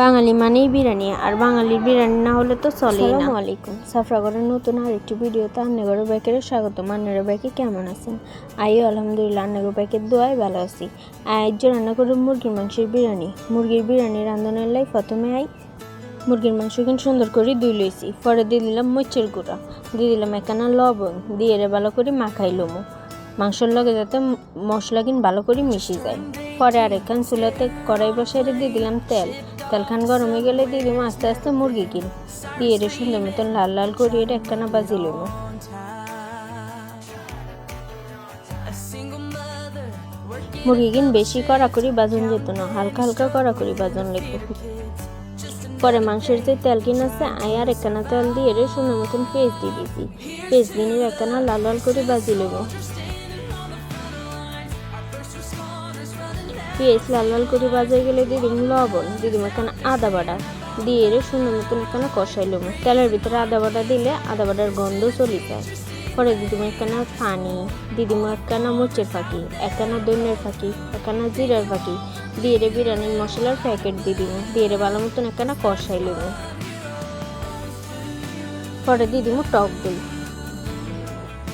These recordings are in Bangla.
বাঙালি মানেই বিরিয়ানি, আর বাঙালির বিরিয়ানি না হলে তো চলেই আলাইকুম। সাফরাগড়ের নতুন আর একটি ভিডিওতে আন্নাগড় ব্যাকের স্বাগত আন্নাগড় ব্যাকে কেমন আছেন? আইও, আলহামদুলিল্লাহ, আন্নাগড় ব্যাকের দোয়ায় ভালো আছি। আজ রান্না করে মুরগির মাংসের বিরিয়ানি। মুরগির বিরিয়ানি রান্ধনের লাই প্রথমে আই মুরগির মাংস কিন্তু সুন্দর করে ধুই লইছি। পরে দিয়ে দিলাম মরিচের গুঁড়া। দিয়ে দিলাম একখানা লবণ। দিয়ে এরে ভালো করে মাখাই লমু। মাংসর লগে যাতে মশলা কিন ভালো করে মিশে যায়। পরে আরেকখান চুলাতে কড়াই বসাই দিয়ে দিলাম তেল। তেলখান গরম গেলে দিয়ে দিলাম আস্তে আস্তে মুরগি কিন। দিয়ে এর সুন্দর মতন লাল লাল করে এটা একখানা বাজি লমু মুরগি কিন বেশি কড়া করি বাজন যেত না, হালকা হালকা কড়া করি বাজন লাগবে পরে মাংসের যে তেল কিন আছে, আই আর একখানা তেল দিয়ে এর সুন্দর মতন পেস্ট দিয়ে দিয়েছি পেস্ট দিয়ে একখানা লাল লাল করে বাজি লব পেঁয়াজ লাল লাল করে বাজাই গেলে দিয়ে দিম লবণ, দিয়ে দিম এখানে আদা বাটা। দিয়ে এর সুন্দর মতন এখানে কষাই লব তেলের ভিতরে আদা বাটা দিলে আদা বাটার গন্ধ চলে যায়। পরে দিদিম একখানা পানি দিদিম একখানা মোচের ফাঁকি একখানা দইনের ফাঁকি একখানা জিরার ফাঁকি। দিয়ে রে বিরিয়ানির মশলার প্যাকেট দিয়ে দিব দিয়ে রে ভালো মতন একখানা কষাই লব পরে দিয়ে দিব টক দই।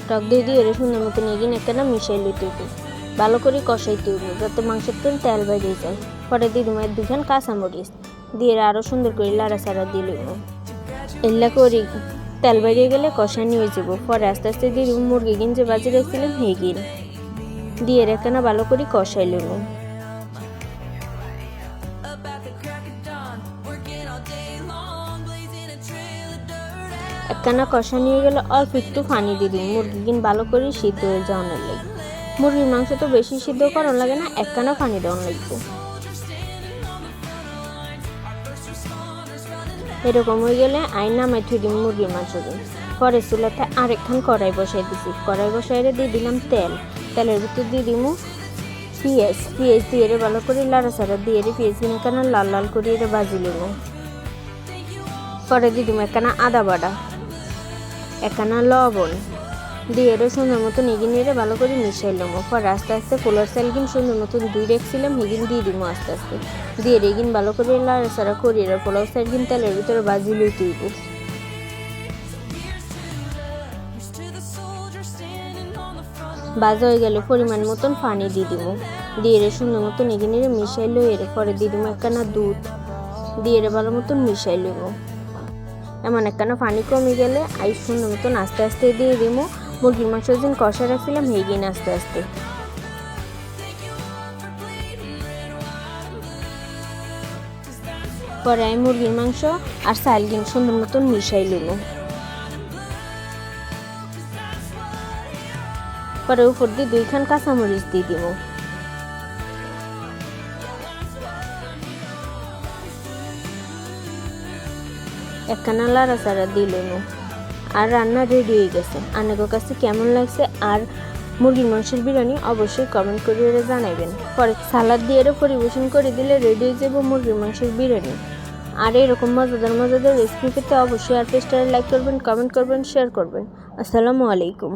টক দই দিয়ে রে সুন্দর মতন এগিয়ে একখানা মিশাই হইব ভালো করে কষাইতে হইব যাতে মাংসের তেল তেল বাইরে যায়। পরে দিব দুখান কাঁচামরিচ দিয়ে আরও সুন্দর করে লাড়া সাড়া দিয়ে লইব। এল্লা করি তেল বাইরে গেলে কষা নিয়ে যাব। পরে আস্তে আস্তে দিয়ে মুরগি কিন যে বাজি রাখছিলাম হেগিন দিয়ে একখানা ভালো করে কষাই লইব। একখানা কষা নিয়ে গেলে অল্প একটু পানি দিয়ে দিন মুরগি কিন ভালো করে সিদ্ধ হয়ে যাওয়ানোর লাগে। মুরগির মাংস তো বেশি সিদ্ধ করার লাগে না একখানা পানি দেওয়ার লাগবে। এরকম হয়ে গেলে আইন নামাই থুই দিন মুরগির মাংস দিন পরে চুলাতে আরেকখান কড়াই বসাই দিছি। কড়াই বসাই দিয়ে দিলাম তেল। তেলের ভিতর দিয়ে দিমু পেঁয়াজ। পেঁয়াজ দিয়ে রে ভালো করে লাড়া সাড়া দিয়ে রে পেঁয়াজ কিনে কেন লাল লাল করে রে বাজি নেব পরে দিয়ে দিমু একখানা আদা বাটা, একখানা লবণ। দিয়ে এরও সুন্দর মতন এগিয়ে নিয়ে ভালো করে মিশাই লমো পরে আস্তে আস্তে পোলার চাল কিন সুন্দর মতন দুই রেখছিলাম হেগিন দিয়ে দিব আস্তে আস্তে। দিয়ে রেগিন ভালো করে লাড়া সারা করি এর পোলাও চাল কিন তেলের ভিতরে বাজি লই তুইব বাজা হয়ে গেলে পরিমাণ মতন পানি দিয়ে দিব দিয়ে এর সুন্দর মতন এগিয়ে নিয়ে মিশাই লই এর পরে দিয়ে দিব একখানা দুধ। দিয়ে এর ভালো মতন মিশাই লইব। এমন একখানা পানি কমে গেলে আই সুন্দর মতন আস্তে আস্তে দিয়ে দিব মুরগির মাংস দিন কষা রাখছিলাম হেগিন আস্তে আস্তে। পরে আমি মুরগির মাংস আর সাইলগিন সুন্দর মতন মিশাই লইব। পরে উপর দিয়ে দুইখান কাঁচামরিচ দিয়ে দিব। একখানা লাড়া চাড়া দিল আর রান্না রেডি হয়ে গেছে। আনাগোর কাছে কেমন লাগছে আর মুরগির মাংসের বিরিয়ানি অবশ্যই কমেন্ট করে জানাবেন পরে সালাদ দিয়ে পরিবেশন করে দিলে রেডি হয়ে যাব মুরগির মাংসের বিরিয়ানি। আর এরকম মজাদার মজাদার রেসিপি পেতে অবশ্যই আর পেস্টারে লাইক করবেন কমেন্ট করবেন শেয়ার করবেন। আসসালামু আলাইকুম।